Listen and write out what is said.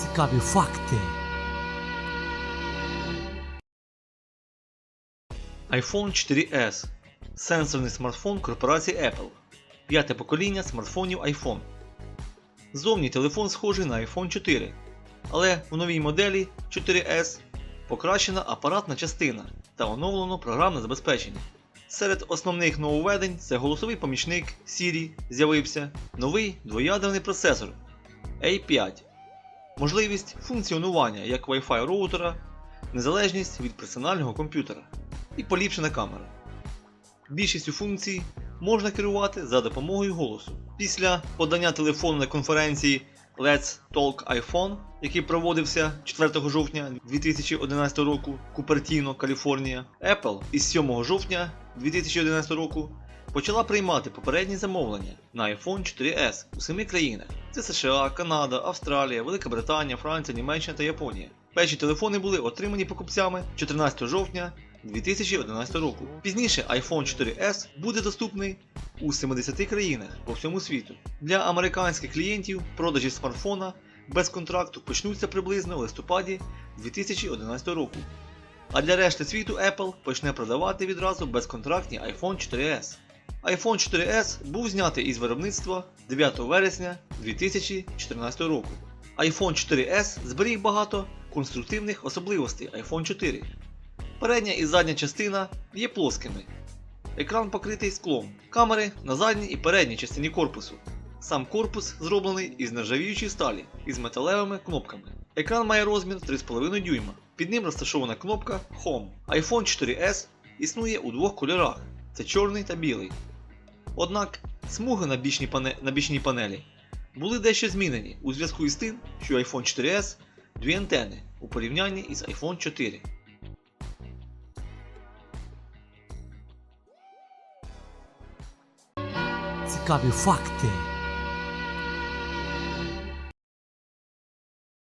Цікаві факти. iPhone 4S сенсорний смартфон корпорації Apple. П'яте покоління смартфонів iPhone. Зовні телефон схожий на iPhone 4, але в новій моделі 4S покращена апаратна частина та оновлено програмне забезпечення. Серед основних нововведень це голосовий помічник Siri з'явився, новий двоядерний процесор A5, можливість функціонування як Wi-Fi роутера, незалежність від персонального комп'ютера і поліпшена камера. Більшістю функцій можна керувати за допомогою голосу. Після подання телефону на конференції Let's Talk iPhone, який проводився 4 жовтня 2011 року Купертіно, Каліфорнія, Apple із 7 жовтня 2011 року почала приймати попередні замовлення на iPhone 4S у семи країнах: це США, Канада, Австралія, Велика Британія, Франція, Німеччина та Японія. Перші телефони були отримані покупцями 14 жовтня 2011 року. Пізніше iPhone 4S буде доступний у 70 країнах по всьому світу. Для американських клієнтів продажі смартфона без контракту почнуться приблизно в листопаді 2011 року. А для решти світу Apple почне продавати відразу безконтрактні iPhone 4S. iPhone 4S був знятий із виробництва 9 вересня 2014 року. iPhone 4S зберіг багато конструктивних особливостей iPhone 4. Передня і задня частина є плоскими. Екран покритий склом. Камери на задній і передній частині корпусу. Сам корпус зроблений із нержавіючої сталі із металевими кнопками. Екран має розмір 3,5 дюйма. Під ним розташована кнопка Home. iPhone 4S існує у двох кольорах: це чорний та білий. Однак смуги на бічній, пане... на бічній панелі були дещо змінені у зв'язку із тим, що iPhone 4S дві антени у порівнянні із iPhone 4. Цікаві факти.